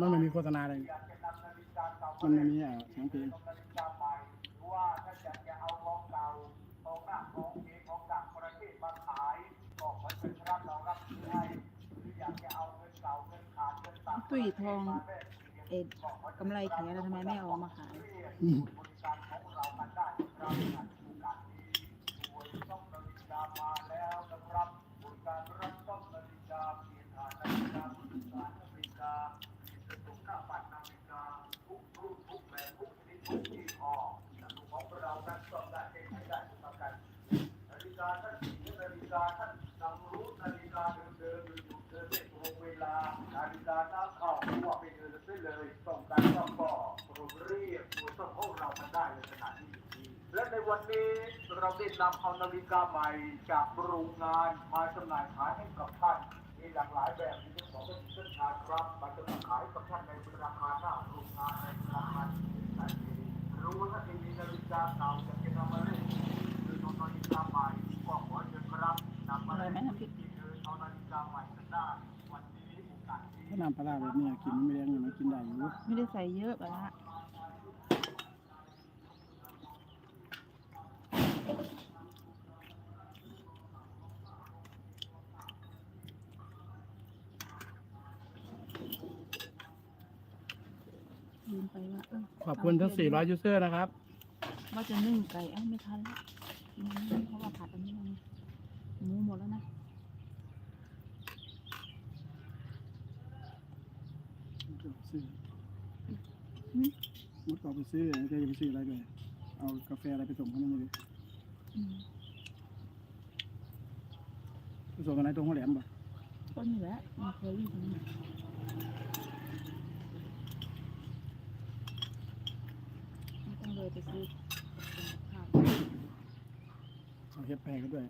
มันไม่มีโฆษณาอะไรมันไม่มีอะเสียงเพลงตุ้ยทองเอ็ดกำไรแขนแล้วทำไมไม่เอามาขาย อืมและในวันนี้เราได้นำเอานาฬิกาใหม่จากโรงงานมาจำหน่ายขายให้กับท่านมีหลากหลายแบบที่จะขอเป็นเส้นทางครับมาจำหน่ายขายกับท่านในราคาหน้าโรงงานในราคาที่ท่านเองรู้ว่าท่านมีนาฬิกาเก่าจะเป็นเอามาเล่นหรือนาฬิกาใหม่ก็ขอเชิญครับนำมาเล่นที่เดินเอานาฬิกาใหม่กันได้วันนี้โอ กาสดีถ้าน้ำปลาร้าแบบนี้กินไม่แรงอยู่มันกินได้อยู่ไม่ได้ใส่เยอะไปละลืมไปว่าเออขอบคุณทั้ง 400 ยูเซอร์นะครับ ว่าจะนึ่งไก่เอ้าไม่ทันละอืมเพราะว่าผัดอันนี้มันหมูหมดแล้วนะ ซื้ออืมมดก็เอาไปซื้อแล้วจะไปซื้ออะไรด้วยเอากาแฟอะไรไปส่งเขาไม่รู้อืมไปส่งกันไหนตรงหัวแหลมบ่ก็นี่แหละมันเคยอยู่ตรงนี้ไม่ต้องเลยไปซื้อข้าวเอาเฮ็ดแพรก็ด้วย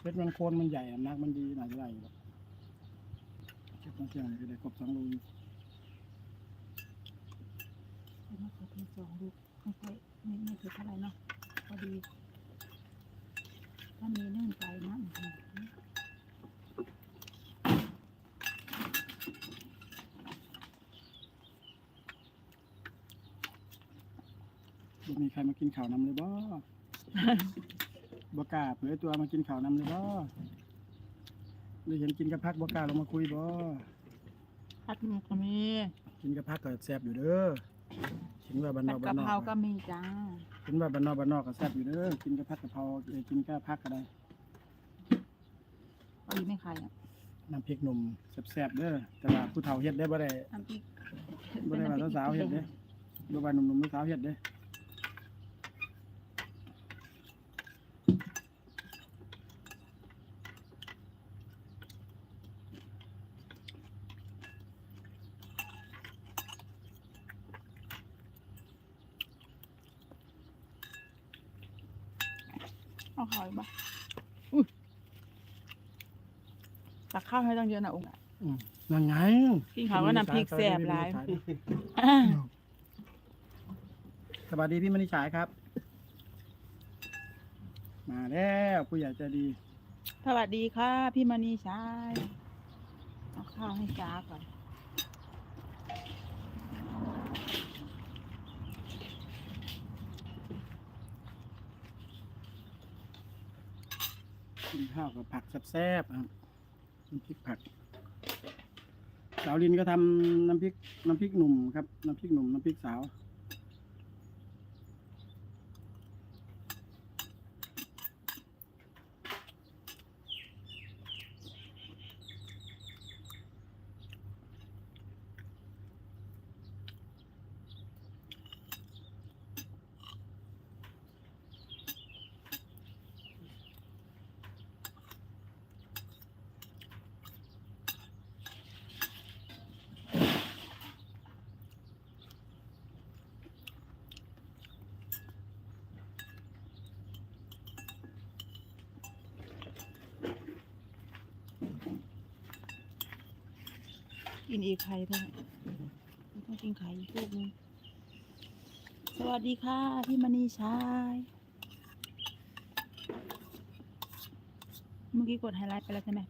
เพชรมันโคนมันใหญ่น้ำหนักมันดีน่าจะได้อยู่หรอก เก็บมาเที่ยงเลยก็ได้ครบสองโลอยู่เป็นมะเขือเทศสองลูกไม่ค่อยไม่ไม่เผ็ดเท่าไหร่เนาะพอดี ถ้ามีนึ่งไก่นะอื้อหือบ่มีใครมากินข้าวนำเลยบ่บ่กล้าเผยตัวมากินข้าวนำเลยบ่ ได้เห็นกินกับพักบ่กล้าลงมาคุยบ่ผัดหมูก็มีกินกับพักก็แซ่บอยู่เด้อถึงว่าบ้านนผัอดกกะบ้านนเพราอกก็มีจ้าถึงว่าบ้านนอกบ้านนอกก็แซ่บอยู่เด้อกินกับพักกะเพราเอ้ยกินกับพักก็ได้เอาอีกไม่ใครอะน้ำพริกหนุ่มแซ่บๆเด้อแต่ว่าผู้เฒ่าเฮ็ดได้บ่ได้น้ำพริกบ่ได้ว่าสาวๆเฮ็ดเด้บ่ว่าหนุ่มๆหรือสาวเฮ็ดเด้ เอาหอยบ้าอุ้ยตักข้าวให้ต้องเยอะนะองค์อะอืมนั่นไงกินข้าวก็น้ำพริกแซ่บหลายสวัสดีพี่มณีฉายครับ มาแล้วผู้ใหญ่ใจดี สวัสดีค่ะพี่มณีชายเอาข้าวให้จ้าก่อน กินข้าวกับผักแซ่บๆครับน้ำพริกผัก สาวลินก็ทำน้ำพริก น้ำพริกหนุ่มครับ น้ำพริกหนุ่ม น้ำพริกสาว กินอีกไข่ได้ต้องกินไข่อีกลูกนึงสวัสดีค่ะ พี่มณีชายเมื่อกี้กดไฮไลท์ไปแล้วใช่ไหม